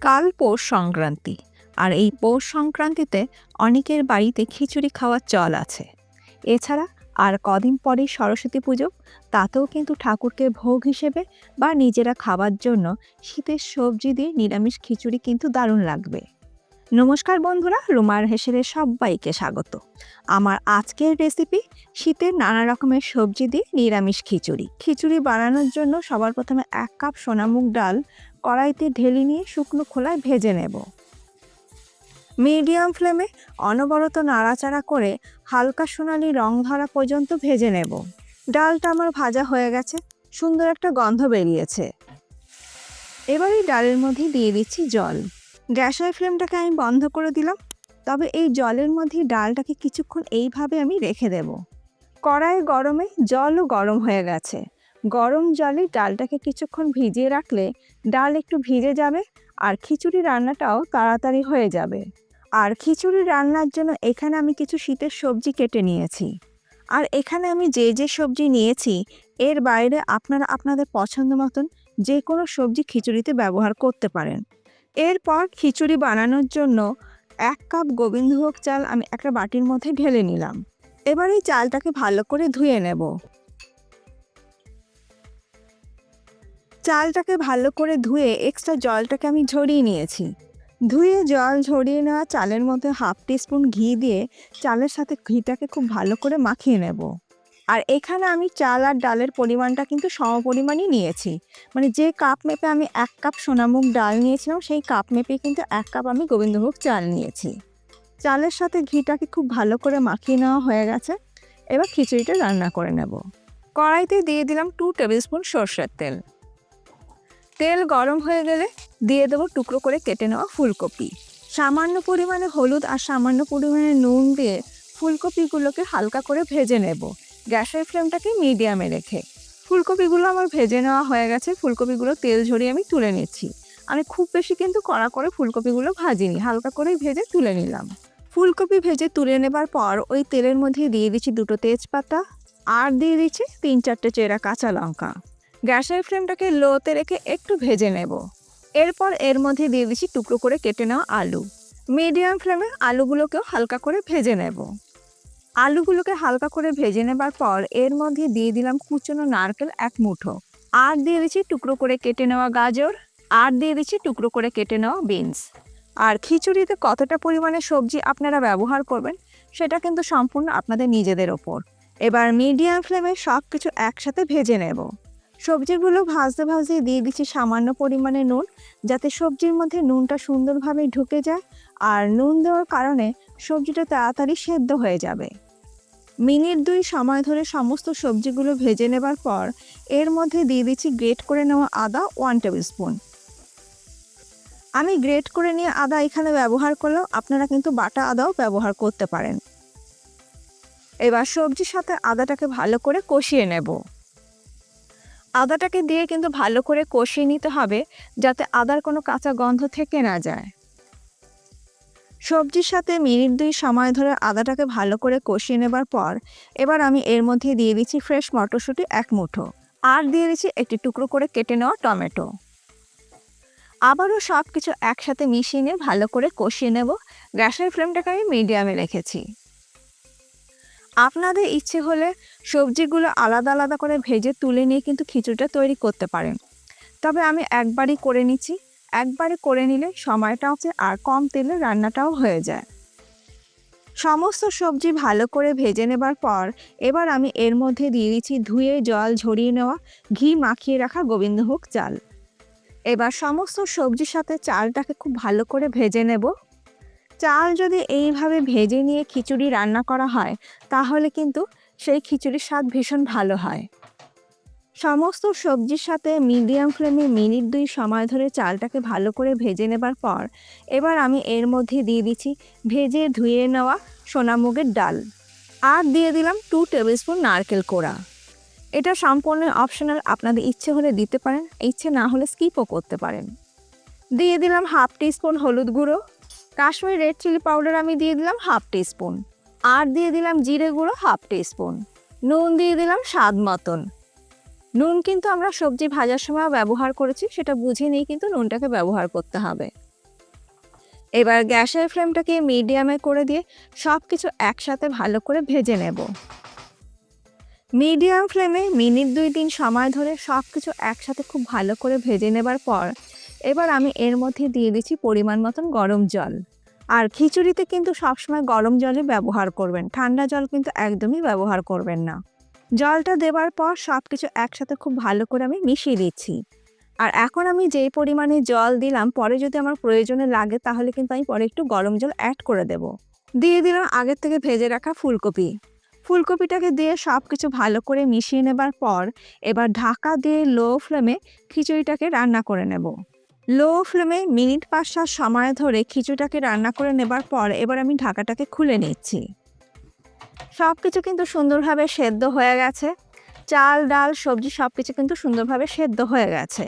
কাল পৌষ সংক্রান্তি। আর এই পৌষ সংক্রান্তিতে অনেকের বাড়িতে খিচুড়ি খাওয়ার চল আছে। এছাড়া আর কদিন পরেই সরস্বতী পুজো, তাতেও কিন্তু ঠাকুরকে ভোগ হিসেবে বা নিজেরা খাবার জন্য শীতের সবজি দিয়ে নিরামিষ খিচুড়ি কিন্তু দারুণ লাগবে। নমস্কার বন্ধুরা, রুমার হেসেলের সবাইকে স্বাগত। আমার আজকের রেসিপি শীতের নানা রকমের সবজি দিয়ে নিরামিষ খিচুড়ি। খিচুড়ি বানানোর জন্য সবার প্রথমে এক কাপ সোনামুগ ডাল কড়াইতে ঢেলে নিয়ে শুকনো খোলায় ভেজে নেব। মিডিয়াম ফ্লেমে অনবরত নাড়াচাড়া করে হালকা সোনালি রং ধরা পর্যন্ত ভেজে নেব। ডালটা আমার ভাজা হয়ে গেছে, সুন্দর একটা গন্ধ বেরিয়েছে। এবার এই ডালের মধ্যে দিয়ে দিচ্ছি জল। গ্যাসের ফ্লেমটাকে আমি বন্ধ করে দিলাম, তবে এই জলের মধ্যে ডালটাকে কিছুক্ষণ এইভাবে আমি রেখে দেব। কড়াই গরমে জলও গরম হয়ে গেছে। গরম জলে ডালটাকে কিছুক্ষণ ভিজিয়ে রাখলে ডাল একটু ভিজে যাবে আর খিচুড়ি রান্নাটাও তাড়াতাড়ি হয়ে যাবে। আর খিচুড়ি রান্নার জন্য এখানে আমি কিছু শীতের সবজি কেটে নিয়েছি। আর এখানে আমি যে যে সবজি নিয়েছি, এর বাইরে আপনারা আপনাদের পছন্দ মতন যে কোনো সবজি খিচুড়িতে ব্যবহার করতে পারেন। এরপর খিচুড়ি বানানোর জন্য এক কাপ গোবিন্দভোগ চাল আমি একটা বাটির মধ্যে ঢেলে নিলাম। এবার এই চালটাকে ভালো করে ধুয়ে নেব। চালটাকে ভালো করে ধুয়ে এক্সট্রা জলটাকে আমি ঝরিয়ে নিয়েছি। ধুয়ে জল ঝরিয়ে নেওয়া চালের মধ্যে হাফ টিস্পুন ঘি দিয়ে চালের সাথে ঘিটাকে খুব ভালো করে মাখিয়ে নেব। আর এখানে আমি চাল আর ডালের পরিমাণটা কিন্তু সম পরিমাণই নিয়েছি। মানে যে কাপ মেপে আমি এক কাপ সোনামুখ ডাল নিয়েছিলাম, সেই কাপ মেপে কিন্তু এক কাপ আমি গোবিন্দভোগ চাল নিয়েছি। চালের সাথে ঘিটাকে খুব ভালো করে মাখিয়ে নেওয়া হয়ে গেছে। এবার খিচুড়িটা রান্না করে নেব। কড়াইতে দিয়ে দিলাম টু টেবিল স্পুন সর্ষের তেল। তেল গরম হয়ে গেলে দিয়ে দেবো টুকরো করে কেটে নেওয়া ফুলকপি। সামান্য পরিমাণে হলুদ আর সামান্য পরিমাণে নুন দিয়ে ফুলকপিগুলোকে হালকা করে ভেজে নেব। গ্যাসের ফ্লেমটাকে মিডিয়ামে রেখে। ফুলকপিগুলো আমার ভেজে নেওয়া হয়ে গেছে, ফুলকপিগুলো তেল ঝরিয়ে আমি তুলে নিচ্ছি। আমি খুব বেশি কিন্তু কড়া করে ফুলকপিগুলো ভাজিনি, হালকা করেই ভেজে তুলে নিলাম। ফুলকপি ভেজে তুলে নেবার পর ওই তেলের মধ্যে দিয়ে দিচ্ছি দুটো তেজপাতা আর দিয়ে দিচ্ছি তিন চারটে চেরা কাঁচা লঙ্কা। গ্যাসের ফ্লেমটাকে লোতে রেখে একটু ভেজে নেব। এরপর এর মধ্যে দিয়ে দিচ্ছি টুকরো করে কেটে নেওয়া আলু। মিডিয়াম ফ্লেমে আলুগুলোকেও হালকা করে ভেজে নেব। আলুগুলোকে হালকা করে ভেজে নেবার পর এর মধ্যে দিয়ে দিলাম কুচনো নারকেল এক মুঠো। আর দিয়ে দিচ্ছি টুকরো করে কেটে নেওয়া গাজর। আর দিয়ে দিচ্ছি টুকরো করে কেটে নেওয়া বিনস। আর খিচুড়িতে কতটা পরিমাণে সবজি আপনারা ব্যবহার করবেন, সেটা কিন্তু সম্পূর্ণ আপনাদের নিজেদের ওপর। এবার মিডিয়াম ফ্লেমে সব কিছু একসাথে ভেজে নেব। সবজিগুলো ভাজতে ভাজতে দিয়ে দিচ্ছি সামান্য পরিমাণে নুন, যাতে সবজির মধ্যে নুনটা সুন্দরভাবে ঢুকে যায়। আর নুন দেওয়ার কারণে সবজিটা তাড়াতাড়ি সেদ্ধ হয়ে যাবে। মিনিট দুই সময় ধরে সমস্ত সবজিগুলো ভেজে নেবার পর এর মধ্যে দিয়ে দিচ্ছি গ্রেট করে নেওয়া আদা ওয়ান টেবিল স্পুন। আমি গ্রেট করে নিয়ে আদা এখানে ব্যবহার করলেও আপনারা কিন্তু বাটা আদাও ব্যবহার করতে পারেন। এবার সবজির সাথে আদাটাকে ভালো করে কষিয়ে নেব। আদাটাকে দিয়ে কিন্তু ভালো করে কষিয়ে নিতে হবে যাতে আদার কোনো কাঁচা গন্ধ থেকে না যায়। সবজির সাথে মিনিট দুই সময় ধরে আদাটাকে ভালো করে কষিয়ে নেবার পর এবার আমি এর মধ্যে দিয়ে দিচ্ছি ফ্রেশ মটরশুঁটি এক মুঠো আর দিয়ে দিচ্ছি একটি টুকরো করে কেটে নেওয়া টমেটো। আবারও সব কিছু একসাথে মিশিয়ে নিয়ে ভালো করে কষিয়ে নেব। গ্যাসের ফ্লেমটাকে আমি মিডিয়ামে রেখেছি। আপনাদের ইচ্ছে হলে সবজিগুলো আলাদা আলাদা করে ভেজে তুলে নিয়ে কিন্তু খিচুড়িটা তৈরি করতে পারেন। তবে আমি একবারই করে নিচ্ছি। একবারে করে নিলে সময়টাও আছে আর কম তেলে রান্নাটাও হয়ে যায়। সমস্ত সবজি ভালো করে ভেজে নেবার পর এবার আমি এর মধ্যে দিয়ে দিচ্ছি ধুয়ে জল ঝরিয়ে নেওয়া ঘি মাখিয়ে রাখা গোবিন্দভোগ চাল। এবার সমস্ত সবজির সাথে চালটাকে খুব ভালো করে ভেজে নেব। চাল যদি এইভাবে ভেজে নিয়ে খিচুড়ি রান্না করা হয়, তাহলে কিন্তু সেই খিচুড়ির স্বাদ ভীষণ ভালো হয়। সমস্ত সবজির সাথে মিডিয়াম ফ্লেমে মিনিট দুই সময় ধরে চালটাকে ভালো করে ভেজে নেবার পর, এবার আমি এর মধ্যে দিয়ে দিচ্ছি ভেজে ধুয়ে নেওয়া সোনামুগের ডাল। আর দিয়ে দিলাম টু টেবিল স্পুন নারকেল কোড়া। এটা সম্পূর্ণ অপশনাল, আপনাদের ইচ্ছে হলে দিতে পারেন, ইচ্ছে না হলে স্কিপও করতে পারেন। দিয়ে দিলাম হাফ টিস্পুন হলুদ গুঁড়ো। কাশ্মীর রেড চিলি পাউডার আমি দিয়ে দিলাম হাফ টিস্পুন আর দিয়ে দিলাম জিরে গুঁড়ো হাফ টিস্পুন নুন দিয়ে দিলাম স্বাদ মতন। নুন কিন্তু আমরা সবজি ভাজার সময় ব্যবহার করেছি, সেটা বুঝে নিয়ে কিন্তু নুনটাকে ব্যবহার করতে হবে। এবার গ্যাসের ফ্লেমটাকে মিডিয়ামে করে দিয়ে সব কিছু একসাথে ভালো করে ভেজে নেব। মিডিয়াম ফ্লেমে মিনিট দুই তিন সময় ধরে সব কিছু একসাথে খুব ভালো করে ভেজে নেবার পর এবার আমি এর মধ্যে দিয়ে দিচ্ছি পরিমাণ মতন গরম জল। আর খিচুড়িতে কিন্তু সবসময় গরম জলই ব্যবহার করবেন, ঠান্ডা জল কিন্তু একদমই ব্যবহার করবেন না। জলটা দেওয়ার পর সব কিছু একসাথে খুব ভালো করে আমি মিশিয়ে দিচ্ছি। আর এখন আমি যেই পরিমাণে জল দিলাম, পরে যদি আমার প্রয়োজনে লাগে তাহলে কিন্তু আমি পরে একটু গরম জল অ্যাড করে দেব। দিয়ে দিলাম আগের থেকে ভেজে রাখা ফুলকপি। ফুলকপিটাকে দিয়ে সব কিছু ভালো করে মিশিয়ে নেবার পর এবার ঢাকা দিয়ে লো ফ্লেমে খিচুড়িটাকে রান্না করে নেব। লো ফ্লেমে মিনিট পাঁচ সাত সময় ধরে খিচুড়িটাকে রান্না করে নেবার পর এবার আমি ঢাকাটাকে খুলে নিচ্ছি। সব কিছু কিন্তু সুন্দরভাবে সেদ্ধ হয়ে গেছে। চাল, ডাল, সবজি সব কিছু কিন্তু সুন্দরভাবে সেদ্ধ হয়ে গেছে।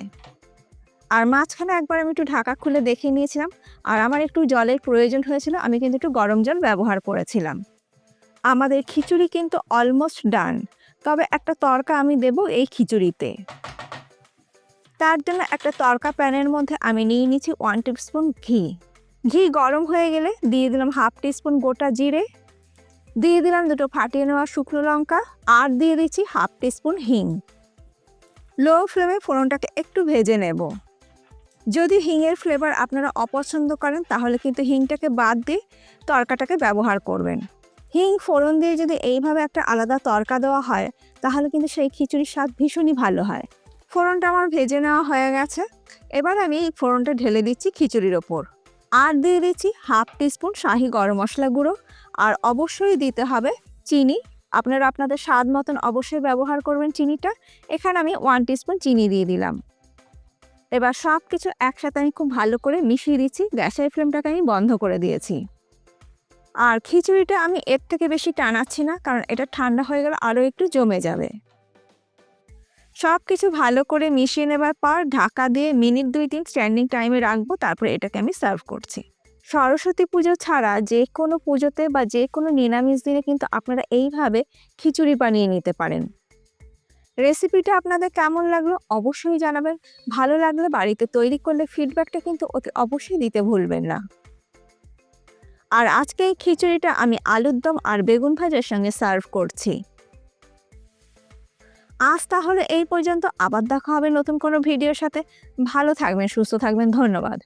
আর মাঝখানে একবার আমি একটু ঢাকা খুলে দেখে নিয়েছিলাম। আর আমার একটু জলের প্রয়োজন হয়েছিল, আমি কিন্তু একটু গরম জল ব্যবহার করেছিলাম। আমাদের খিচুড়ি কিন্তু অলমোস্ট ডান তবে একটা তরকা আমি দেব এই খিচুড়িতে। তার জন্য একটা তরকা প্যানের মধ্যে আমি নিয়ে নিচ্ছি ওয়ান স্পুন ঘি। ঘি গরম হয়ে গেলে দিয়ে দিলাম হাফ টিস্পুন গোটা জিরে। দিয়ে দিলাম দুটো ফাটিয়ে নেওয়া শুকনো লঙ্কা আর দিয়ে দিচ্ছি হাফ টিস্পুন হিং। লো ফ্লেমে ফোড়নটাকে একটু ভেজে নেব। যদি হিংয়ের ফ্লেভার আপনারা অপছন্দ করেন, তাহলে কিন্তু হিংটাকে বাদ দিয়ে তরকাটাকে ব্যবহার করবেন। হিং ফোড়ন দিয়ে যদি এইভাবে একটা আলাদা তরকা দেওয়া হয়, তাহলে কিন্তু সেই খিচুড়ির স্বাদ ভীষণই ভালো হয়। ফোড়নটা আমার ভেজে নেওয়া হয়ে গেছে। এবার আমি এই ফোড়নটা ঢেলে দিচ্ছি খিচুড়ির ওপর। আর দিয়ে দিচ্ছি হাফ টিস্পুন শাহি গরম মশলা গুঁড়ো। আর অবশ্যই দিতে হবে চিনি। আপনারা আপনাদের স্বাদ মতন অবশ্যই ব্যবহার করবেন চিনিটা। এখানে আমি ওয়ান টিস্পুন চিনি দিয়ে দিলাম। এবার সব কিছু একসাথে আমি খুব ভালো করে মিশিয়ে দিচ্ছি। গ্যাসের ফ্লেমটাকে আমি বন্ধ করে দিয়েছি। আর খিচুড়িটা আমি এর থেকে বেশি টানাচ্ছি না, কারণ এটা ঠান্ডা হয়ে গেলে আরও একটু জমে যাবে। সব কিছু ভালো করে মিশিয়ে নেবার পর ঢাকা দিয়ে মিনিট দুই তিন স্ট্যান্ডিং টাইমে রাখব, তারপরে এটাকে আমি সার্ভ করছি। সরস্বতী পুজো ছাড়া যে কোনো পুজোতে বা যে কোনো নিরামিষ দিনে কিন্তু আপনারা এইভাবে খিচুড়ি বানিয়ে নিতে পারেন। রেসিপিটা আপনাদের কেমন লাগল অবশ্যই জানাবেন। ভালো লাগলে বাড়িতে তৈরি করলে ফিডব্যাকটা কিন্তু ওতে অবশ্যই দিতে ভুলবেন না। আর আজকে এই খিচুড়িটা আমি আলুর দম আর বেগুন ভাজার সঙ্গে সার্ভ করছি। আজ তাহলে এই পর্যন্ত। আবার দেখা হবে নতুন কোনো ভিডিওর সাথে। ভালো থাকবেন, সুস্থ থাকবেন। ধন্যবাদ।